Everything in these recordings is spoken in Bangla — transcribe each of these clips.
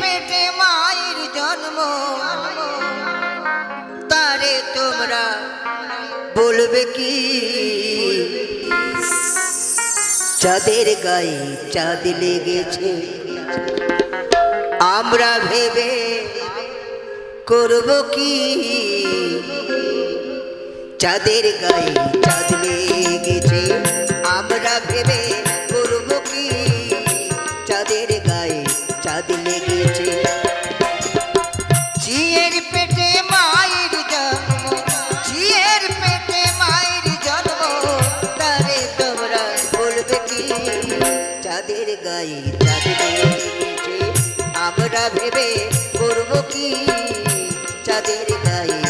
পেটে মায়ের জন্ম। তারে তোমরা বলবে কি? চাঁদের গায়ে চাঁদ লেগেছে। আমরা ভেবে করব কি? চাঁদের গায়ে চাঁদ লেগেছে। আমরা ভেবে করব কি? চাঁদের গায়ে চাঁদ লেগেছে। গায়ে চাঁদ আমরা ভেবে করব কি? চাঁদের গায়ে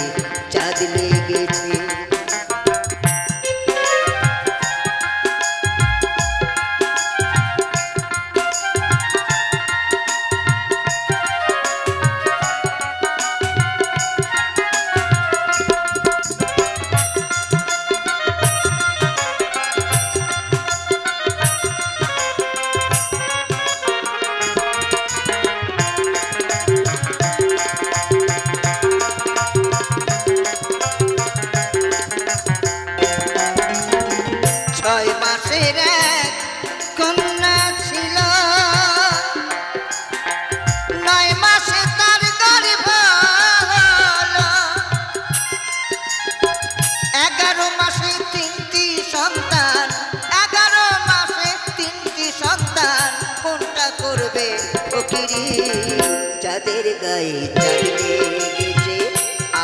চাঁদের গায়ে চাইবে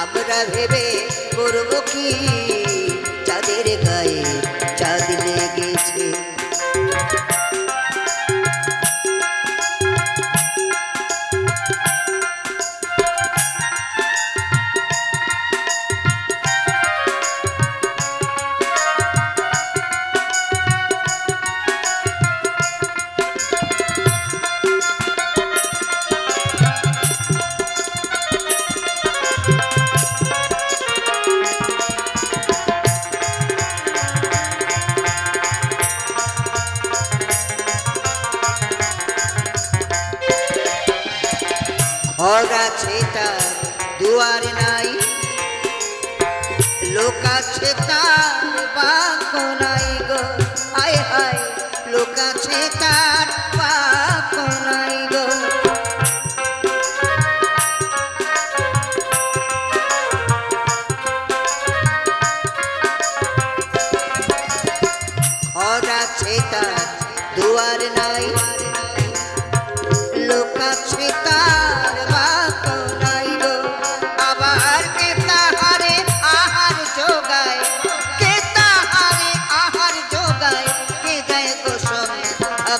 আমরা ভেবে করব কি? চাঁদের গায়ে চাঁদ ঘর আছে তার দুয়ার নাই। লোক আছে তার বাক নাই গো। হায় হায়, লোক আছে তার বাক নাই গো। ঘর তার দুয়ার নাই।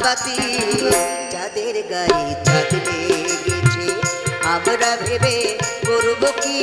আবাতি যাদের গায়ে চাঁদ লেগেছে আমরা ভেবে করব কি?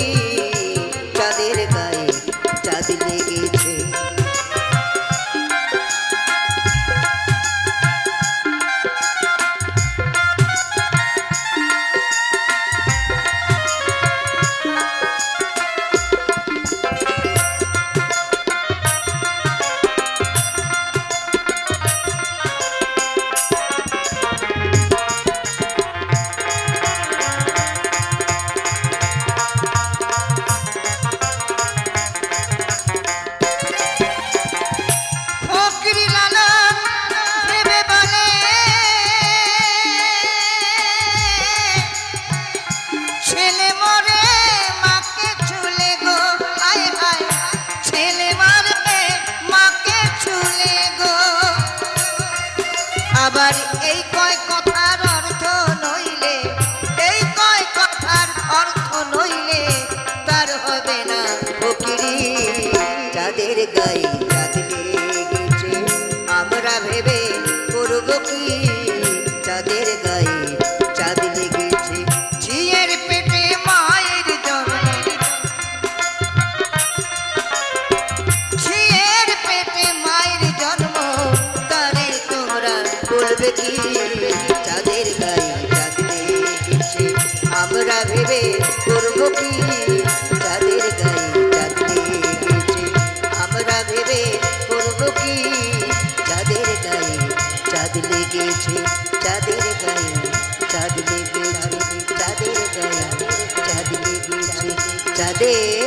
লেগেছে চাঁদের গায়ে চাঁদ লেগেছে চাঁদের গায়ে চাঁদ লেগেছে চাঁদের